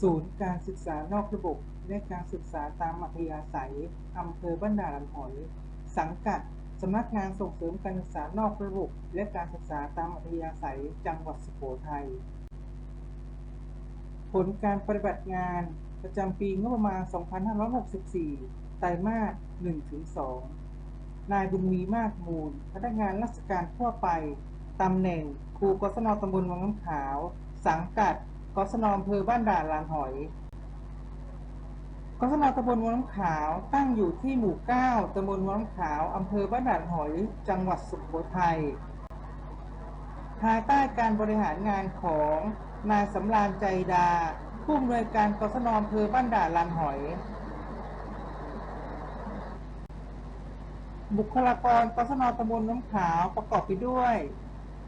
ศูนย์การศึกษานอกระบบ และการศึกษาตามอัธยาศัยอำเภอบ้านด่านหอย สังกัดสำนักงานส่งเสริมการศึกษานอกระบบ และการศึกษาตามอัธยาศัยจังหวัดสุโขทัย ผลการปฏิบัติงานประจำปีงบประมาณ 2564 ไตรมาส 1-2 นายบุญมีมากมูล พนักงานราชการทั่วไป ตำแหน่ง ครูกศนตำบลวังน้ำขาว สังกัด กศนอำเภอบ้านด่านลานหอย กศนตำบลวังน้ำขาวตั้งอยู่ที่หมู่ 9ตำบลวังน้ำขาวอำเภอบ้านด่านหอย จังหวัดสุโขทัย ภายใต้การบริหารงานของนายสำราญใจดา ผู้อำนวยการกศนอำเภอบ้านด่านลานหอย บุคลากรกศนตำบลน้ำขาวประกอบไปด้วย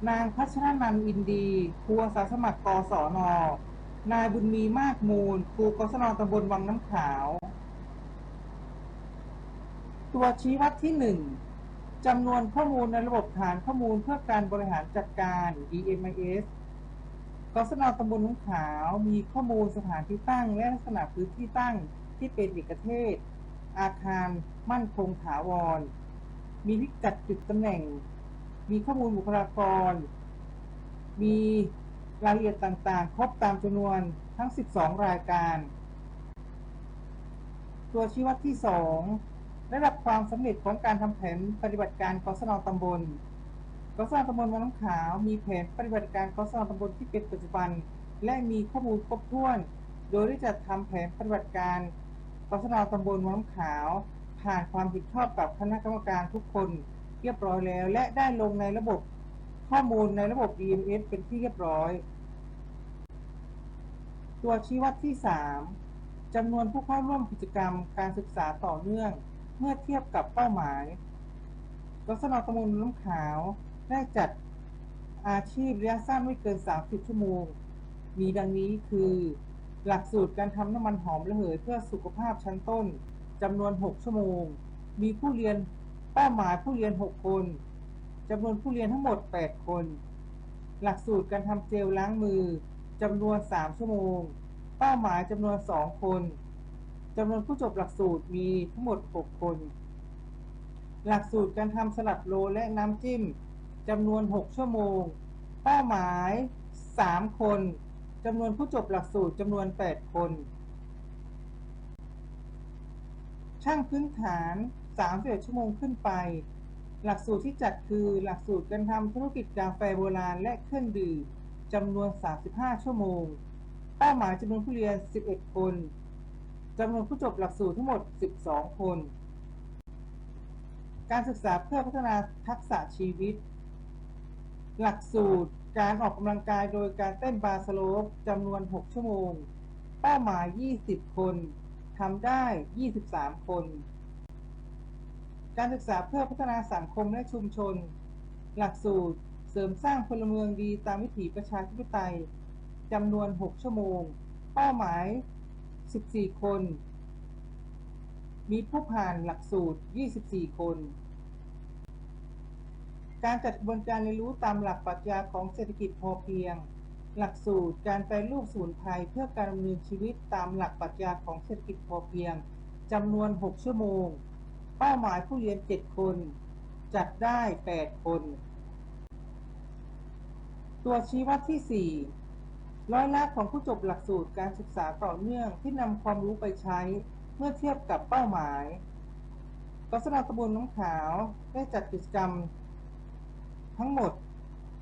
นางพัชรนันท์อินดี ครูอาสาสมัครกศน นายบุญมีมากมูล ครูกศนตำบลวังน้ำขาว ตัวชี้วัดที่หนึ่งจำนวนข้อมูลในระบบฐานข้อมูลเพื่อการบริหารจัดการ DMIS กศนตำบลน้ำขาว มีข้อมูลสถานที่ตั้ง และลักษณะพื้นที่ตั้งที่เป็นเอกเทศ อาคารมั่นคงถาวร มีพิกัดจุดตำแหน่ง มีข้อมูลบุคลากร มีรายละเอียดต่างๆ ครบตามจำนวนทั้ง 12 รายการ ตัวชี้วัดที่ 2 ระดับความสำเร็จของการทำแผนปฏิบัติการกศนตำบลกศนตำบลวังน้ำขาวมีแผนปฏิบัติการกศนตำบลที่เป็นปัจจุบัน และมีข้อมูลครบถ้วน โดยได้จัดทำแผนปฏิบัติการกศนตำบลวังน้ำขาว ผ่านความผิดชอบกับคณะกรรมการทุกคน เรียบร้อยแล้ว และได้ลงในระบบข้อมูลในระบบ DMS เป็นที่เรียบร้อย ตัวชี้วัดที่ 3จำนวนผู้เข้าร่วมกิจกรรมการศึกษาต่อเนื่อง เมื่อเทียบกับเป้าหมายกศนตำบลน้ำขาวได้จัดอาชีพระยะสั้นไม่เกิน 30 ชั่วโมง มีดังนี้คือ หลักสูตรการทำน้ำมันหอมระเหยเพื่อสุขภาพชั้นต้นจำนวน 6 ชั่วโมง มีผู้เรียน เป้าหมายผู้เรียน 6 คนจำนวนผู้เรียนทั้งหมด 8 คน หลักสูตรการทำเจลล้างมือจำนวน 3 ชั่วโมง เป้าหมายจำนวน 2 คนจำนวนผู้จบหลักสูตรมีทั้งหมด 6 คน หลักสูตรการทำสลัดโลและน้ำจิ้มจำนวน 6 ชั่วโมง เป้าหมาย 3 คนจำนวนผู้จบหลักสูตรจำนวน 8 คน ช่างพื้นฐาน 31 ชั่วโมงขึ้นไป หลักสูตรที่จัดคือหลักสูตรการทำธุรกิจกาแฟโบราณและเครื่องดื่มจำนวน 35 ชั่วโมง เป้าหมายจำนวนผู้เรียน 11 คนจำนวนผู้จบหลักสูตรทั้งหมด 12 คน การศึกษาเพื่อพัฒนาทักษะชีวิต หลักสูตรการออกกำลังกายโดยการเต้นบาสโลปจำนวน 6 ชั่วโมง เป้าหมาย 20 คนทำได้ 23 คน การศึกษาเพื่อพัฒนาสังคมและชุมชน หลักสูตร เสริมสร้างพลเมืองดีตามวิถีประชาธิปไตยจำนวน 6 ชั่วโมง เป้าหมาย 14 คน มีผู้ผ่านหลักสูตร 24 คน การจัดกระบวนการเรียนรู้ตามหลักปรัชญาของเศรษฐกิจพอเพียง หลักสูตรการแปรรูปสูนไทยเพื่อการดำเนินชีวิตตามหลักปรัชญาของเศรษฐกิจพอเพียงจำนวน 6 ชั่วโมง เป้าหมายผู้เรียน7คน จัดได้8คน ตัวชี้วัดที่4ร้อยละของผู้จบหลักสูตรการศึกษาต่อเนื่องที่นำความรู้ไปใช้เมื่อเทียบกับเป้าหมายกศนตำบลน้องขาวได้จัดกิจกรรม ทั้งหมด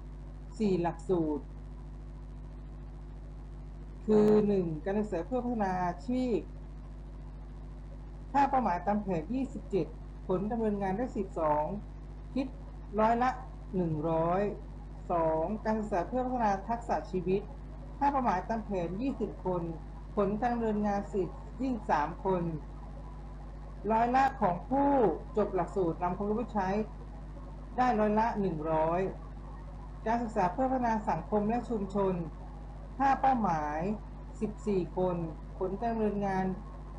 4 หลักสูตร คือ 1. การศึกษาเพื่อพัฒนาอาชีพ ถ้าเป้าหมายตามแผน27 ผลดำเนินงานได้ 12 คิดร้อยละ 100 2. การศึกษาเพื่อพัฒนาทักษะชีวิต ถ้าเป้าหมายตามแผน 20 คน ผลการดำเนินงานสิ23 คน ร้อยละของผู้จบหลักสูตรนำความรู้ไปใช้ ได้ร้อยละ 100 การศึกษาเพื่อพัฒนาสังคมและชุมชน ถ้าเป้าหมาย 14 คน ผลการดำเนินงาน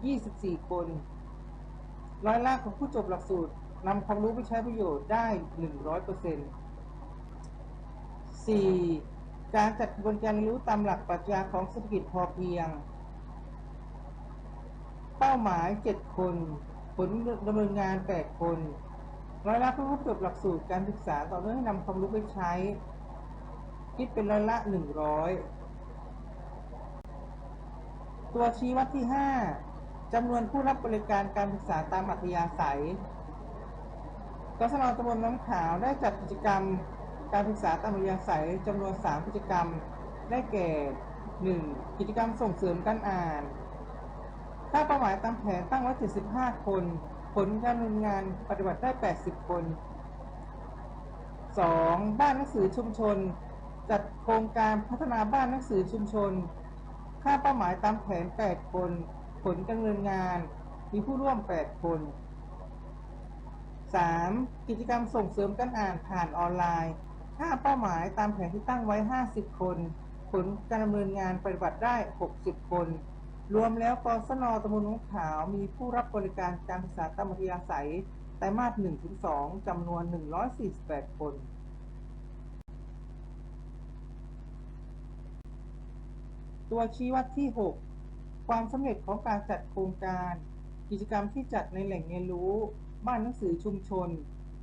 24 คน ร้อยละของผู้จบหลักสูตรนำความรู้ไปใช้ประโยชน์ได้ 100% 4. การจัดกระบวนการเรียนรู้ตามหลักปรัชญาของเศรษฐกิจพอเพียง เป้าหมาย 7 คน ผลดำเนินงาน 8 คนร้อยละผู้จบหลักสูตรการศึกษาต่อเนื่องให้นำความรู้ไปใช้ คิดเป็นร้อยละ 100 ตัวชี้วัดที่ 5 จำนวนผู้รับบริการการศึกษาตามอัธยาศัยกศนตำบลน้ำขาวได้จัดกิจกรรมการศึกษาตามอัธยาศัยจำนวน 3 กิจกรรม ได้แก่ 1. กิจกรรมส่งเสริมการอ่านค่าเป้าหมายตามแผนตั้งไว้ 75 คน ผลการดำเนินงานปฏิบัติได้ 80 คน 2. บ้านหนังสือชุมชน จัดโครงการพัฒนาบ้านหนังสือชุมชน ค่าเป้าหมายตามแผน 8 คน ผลการดำเนินงานมีผู้ร่วม 8 คน 3. กิจกรรมส่งเสริมการอ่านผ่านออนไลน์ค่าเป้าหมายตามแผนที่ตั้งไว้ 50 คน ผลการดำเนินงานปฏิบัติได้ 60 คน รวมแล้วกศนตำบลหนองขาวมีผู้รับบริการการศึกษาตามอัธยาศัยไตรมาส1-2จำนวน 148 คนตัวชี้วัดที่ 6 ความสำเร็จของการจัดโครงการ กิจกรรมที่จัดในแหล่งเรียนรู้ บ้านหนังสือชุมชน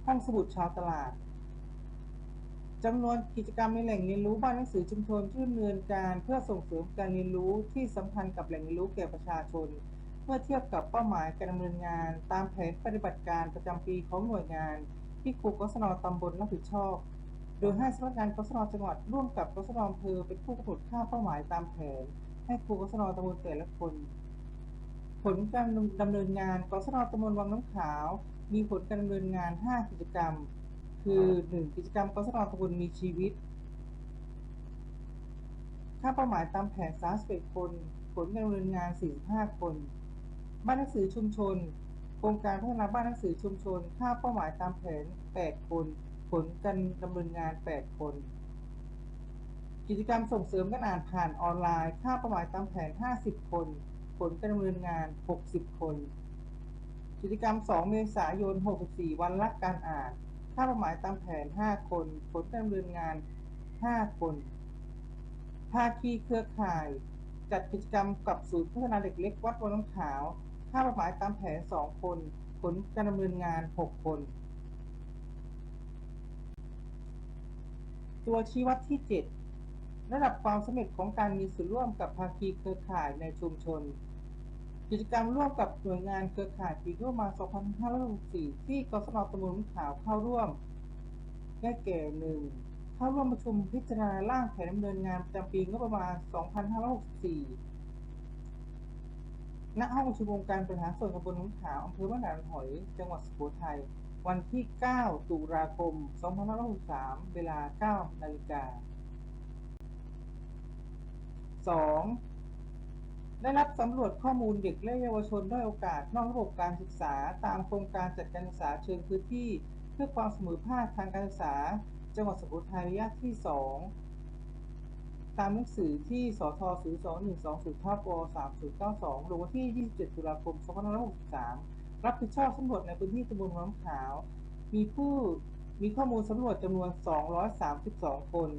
ห้องสมุดชาวตลาดจำนวนกิจกรรมในแหล่งเรียนรู้บ้านหนังสือชุมชนที่ดำเนินการเพื่อส่งเสริมการเรียนรู้ที่สัมพันธ์กับแหล่งเรียนรู้แก่ประชาชน เมื่อเทียบกับเป้าหมายการดำเนินงาน ตามแผนปฏิบัติการประจำปีของหน่วยงาน ที่ครูกศนตำบลรับผิดชอบ โดยให้สำนักงานกศนจังหวัดร่วมกับกศนอำเภอเป็นผู้กำหนดค่าเป้าหมายตามแผน ให้ครูกศนตำบลแต่ละคน ผลการดำเนินงานกศนตำบลวังน้ำขาว มีผลการดำเนินงาน 5 กิจกรรม คือ 1 กิจกรรมกศนตำบลมีชีวิตค่าเป้าหมายตามแผน31คน ผลการดำเนินงาน 45 คน บ้านหนังสือชุมชน โครงการพัฒนาบ้านหนังสือชุมชน ค่าเป้าหมายตามแผน 8 คน ผลการดำเนินงาน 8 คน กิจกรรมส่งเสริมการอ่านผ่านออนไลน์ ค่าเป้าหมายตามแผน 50 คน ผลการดำเนินงาน 60 คน กิจกรรม 2 เมษายน 64 วันรักการอ่าน ค่าเป้าหมายตามแผน 5 คน ผลการดำเนินงาน 5 คนภาคีเครือข่าย จัดกิจกรรมกับศูนย์พัฒนาเด็กเล็กวัดวังน้ำขาว ค่าเป้าหมายตามแผน 2 คน ผลการดำเนินงาน 6 คน ตัวชี้วัดที่ 7 ระดับความสำเร็จของการมีส่วนร่วมกับภาคีเครือข่ายในชุมชน กิจกรรมร่วมกับหน่วยงานเครือข่ายปีงบประมาณ 2564 ที่กศนตำบลขาวเข้าร่วม ได้แก่ 1. เข้าร่วมประชุมพิจารณาร่างแผนดำเนินงานประจำปีงบประมาณ 2564 ณ ห้องประชุมองค์การบริหารส่วนตำบลหนองขาวอำเภอบ้านด่านหอย จังหวัดสุโขทัย วันที่ 9 ตุลาคม 2563 เวลา 9 นาฬิกา 2. ได้รับสำรวจข้อมูลเด็กและเยาวชนด้อยโอกาสนอกระบบการศึกษา ตามโครงการจัดการศึกษาเชิงพื้นที่ เพื่อความเสมอภาคทางการศึกษา จังหวัดสุโขทัยระยะที่ 2 ตามหนังสือที่สท02120ทับว3092ลงวันที่ 27 ตุลาคม 2563 รับผิดชอบสำรวจในพื้นที่ตำบลน้ำขาว มีผู้มีข้อมูลสำรวจจำนวน 232 คน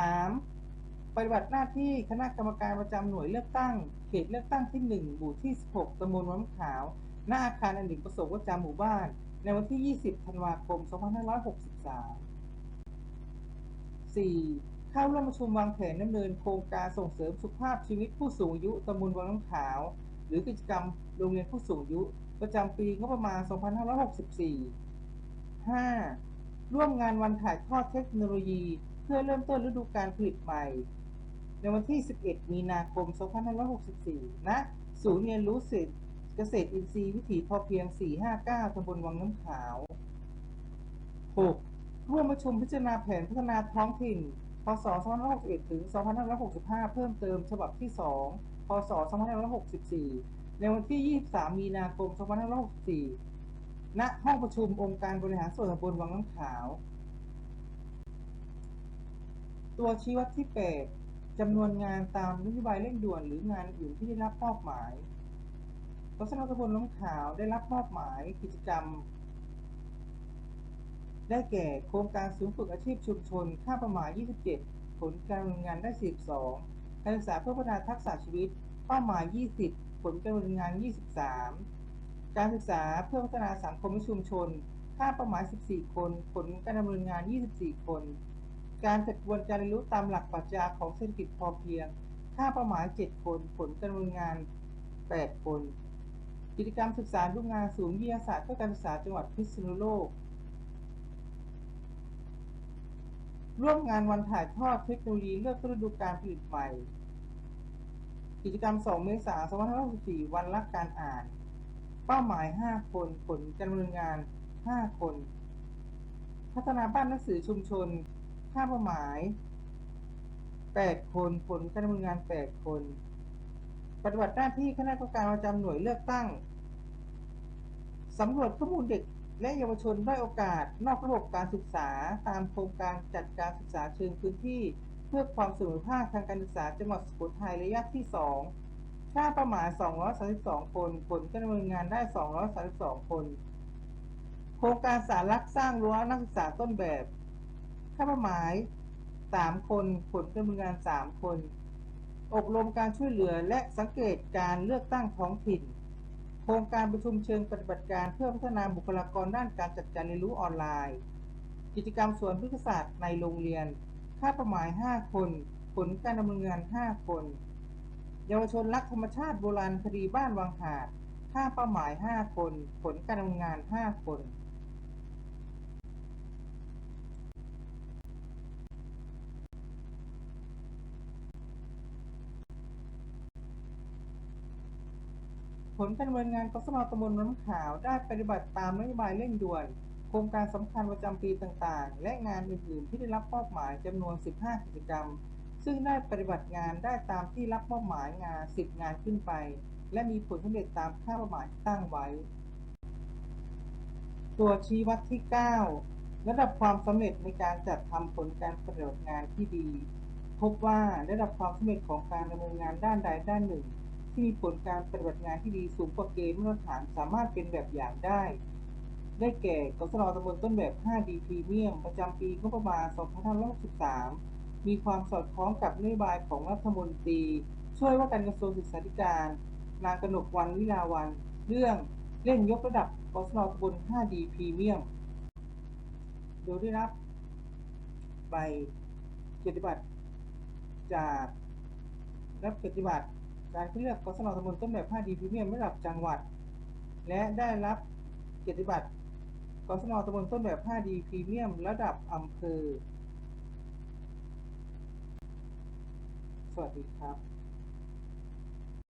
3. ปฏิบัติหน้าที่คณะกรรมการประจำหน่วยเลือกตั้ง เขตเลือกตั้งที่ 1 หมู่ที่ 16ตำบลน้ำขาว หน้าอาคารอเนกประสงค์ประจำหมู่บ้าน ในวันที่ 20 ธันวาคม 2563 4. เข้าร่วมประชุมวางแผนดำเนินโครงการส่งเสริมสุขภาพชีวิตผู้สูงอายุตำบลวังน้ำขาว หรือกิจกรรมโรงเรียนผู้สูงอายุ ประจำปีงบประมาณ 2564 5. ร่วมงานวันถ่ายทอดเทคโนโลยี เพื่อเริ่มต้นฤดูการผลิตใหม่ ในวันที่ 11 มีนาคม 2564 ณ ศูนย์เรียนรู้เศรษฐเกษตรอินทรีย์วิถีพอเพียง 459ตำบลวังน้ำขาว 6. ร่วมประชุมพิจารณาแผนพัฒนาท้องถิ่น พศ 2561 ถึง 2565 เพิ่มเติมฉบับที่ 2 พศ 2564 ในวันที่ 23 มีนาคม 2564 ณ ห้องประชุมองค์การบริหารส่วนตำบลวังน้ำขาว ตัวชี้วัดที่ 8จำนวนงานตามนโยบายเร่งด่วนหรืองานอื่นที่ได้รับมอบหมายกศนตำบลน้ำขาวได้รับมอบหมายกิจกรรม ได้แก่โครงการศูนย์ฝึกอาชีพชุมชน ค่าประมาณ 27 ผลการดำเนินงานได้ 42 การศึกษาเพื่อพัฒนาทักษะชีวิต เป้าหมาย 20 ผลการดำเนินงาน 23 การศึกษาเพื่อพัฒนาสังคมและชุมชน ค่าป้าหมาย14 คน ผลการดำเนินงาน 24 คน การจัดกระบวนการเรียนรู้ตามหลักปรัชญาของเศรษฐกิจพอเพียง ค่าเป้าหมาย 7 คน ผลการดำเนินงาน 8 คน กิจกรรมศึกษาดูงานศูนย์วิทยาศาสตร์เพื่อการศึกษาจังหวัดพิษณุโลก ร่วมงานวันถ่ายทอดเทคโนโลยีเลือกฤดูการผลิตใหม่ กิจกรรม 2 เมษายน 2564 วันรักการอ่าน เป้าหมาย 5 คน ผลการดำเนินงาน 5 คน พัฒนาบ้านหนังสือชุมชน ค่าเป้าหมาย8คนผลการดำเนินงาน8คน ปฏิบัติหน้าที่คณะกรรมการประจำหน่วยเลือกตั้งสำรวจข้อมูลเด็กและเยาวชนได้อยโอกาส นอกระบบการศึกษาตามโครงการจัดการศึกษาเชิงพื้นที่ เพื่อความเสมอภาคทางการศึกษาจังหวัดสุโขทัยระยะที่ 2 ค่าป้าหมาย232 คน ผลการดำเนินงานได้ 232 คน โครงการสารลักสร้างรั้วนักศึกษาต้นแบบาเป้าหมาย3คนผลการดำเนินงาน3คน อบรมการช่วยเหลือและสังเกตการเลือกตั้งท้องถิ่น โครงการประชุมเชิงปฏิบัติการเพื่อพัฒนาบุคลากรด้านการจัดการเรียนรู้ออนไลน์ กิจกรรมสวนพฤกษศาสตร์ในโรงเรียน ค่าเป้าหมาย 5 คน ผลการดำเนินงาน 5 คน เยาวชนรักธรรมชาติโบราณคดีบ้านวังหาด ค่าเป้าหมาย 5 คน ผลการดำเนินงาน 5 คน ผลการดำเนินงานกสนตำบลน้ำขาวได้ปฏิบัติตามนโยบายเร่งด่วน โครงการสำคัญประจำปีต่างๆ และงานอื่นๆ ที่ได้รับมอบหมายจำนวน 15 กิจกรรม ซึ่งได้ปฏิบัติงานได้ตามที่รับมอบหมายงาน 10 งานขึ้นไป และมีผลสำเร็จตามค่าเป้าหมายที่ตั้งไว้ ตัวชี้วัดที่ 9 ระดับความสำเร็จในการจัดทำผลการปฏิบัติงานที่ดี พบว่าระดับความสำเร็จของการดำเนินงานด้านใดด้านหนึ่ง ที่มีผลการปฏิบัติงานที่ดีสูงกว่าเกณฑ์มาตรฐานสามารถเป็นแบบอย่างได้ ได้แก่กสนตำบลต้นแบบ 5D พรีเมียมประจำปีงบประมาณ 2563 มีความสอดคล้องกับนโยบายของรัฐมนตรี ช่วยว่าการกระทรวงศึกษาธิการ นางกนกวันวิลาวัน เรื่องเล่นยกระดับกสนตำบล 5D พรีเมียม โดยได้รับใบเกียรติบัตรจากรับเกียรติบัตร การเลือกกสนตำบลต้นแบบ 5D พรีเมียมระดับจังหวัด และได้รับเกียรติบัตรกสนตำบลต้นแบบ 5D พรีเมียมระดับอำเภอ สวัสดีครับ